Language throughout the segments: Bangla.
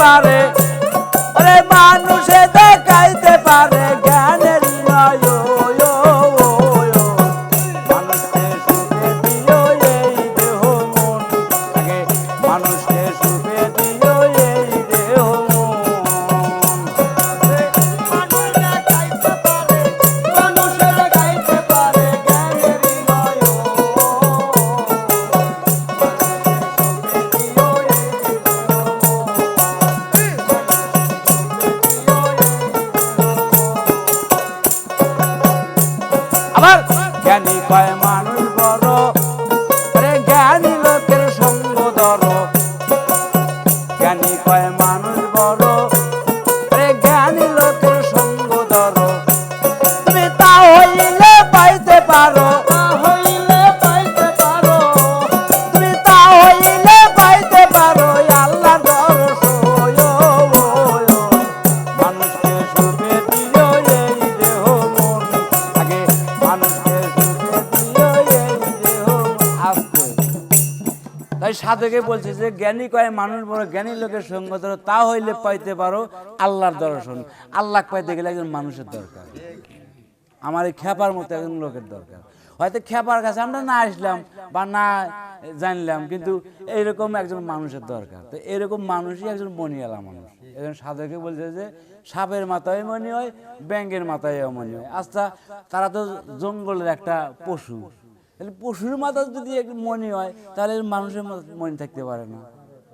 everybody. জ্ঞানী কয় মানুষ বড়? জ্ঞানী লোকের সঙ্গ ধর। সাধকে বলছে যে জ্ঞানী কয়, মানুষ বড় জ্ঞানী লোকের সঙ্গ ধরো, তা হইলে পাইতে পারো আল্লাহর দর্শন। আল্লাহ পাইতে গেলে একজন মানুষের দরকার। আমার এই খেপার মতো একজন লোকের দরকার। হয়তো খেপার কাছে আমরা না আসলাম বা না জানলাম, কিন্তু এইরকম একজন মানুষের দরকার। তো এরকম মানুষই একজন মনিয়ালা মানুষ। একজন সাধকে বলছে যে, সাপের মাথায় মনি হয়, ব্যাঙের মাথায় মনি হয়। আচ্ছা তারা তো জঙ্গলের একটা পশু। তাহলে পশুর মাথা যদি একটু মনি হয়, তাহলে মানুষের মাথা মনি থাকতে পারে না।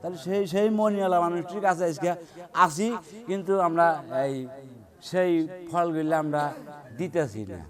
তাহলে সেই সেই মনিওয়ালা মানুষটির কাছে আজকে আসি, কিন্তু আমরা এই, সেই ফলগুলি আমরা দিতেছি না।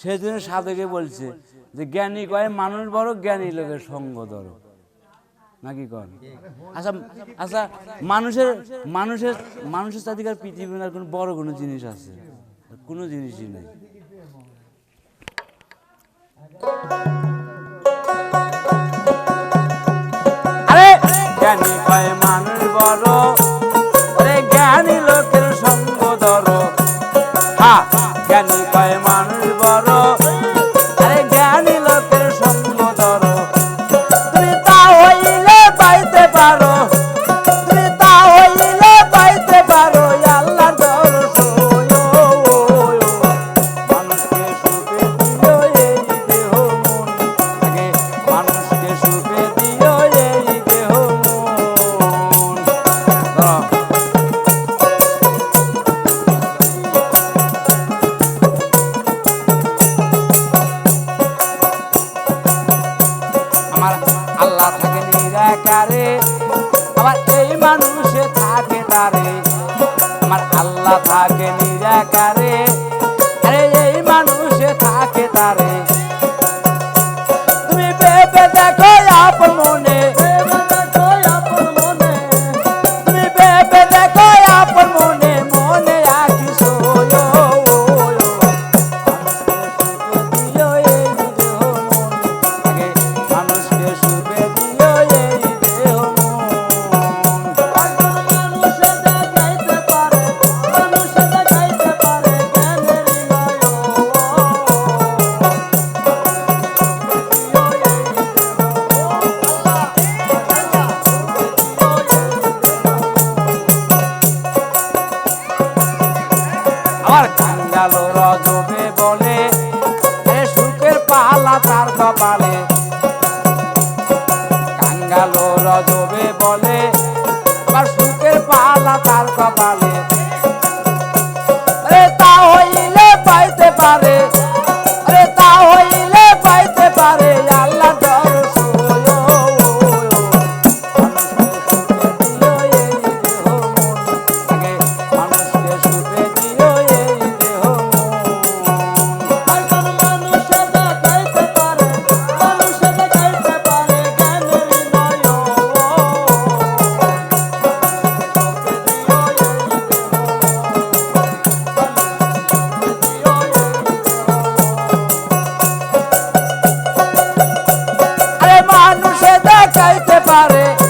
সেই জন্য সাধকে বলছে যে, জ্ঞানী কয়, মানুষ বড় জ্ঞানী লোকের সঙ্গ ধরো। নাকি কন? আচ্ছা আচ্ছা মানুষের মানুষের মানুষের চাদিকার পৃথিবীর কোনো বড় কোনো জিনিস আছে? কোনো জিনিসই নেই। আরে কয় মানুষ বড়? নিরাকারে আমার এই মানুষে থাকে তারে আমার আল্লাহ থাকে নিরাকারে আমার রজবে বলে এ সুখের পালা তার কপালে। কাঙ্গালো রজবে বলে আবার সুখের পালা তার কপালে। আরে তা হইলে পাইতে পারে, আরে তা হইলে পাইতে পারে, আল্লাহ parei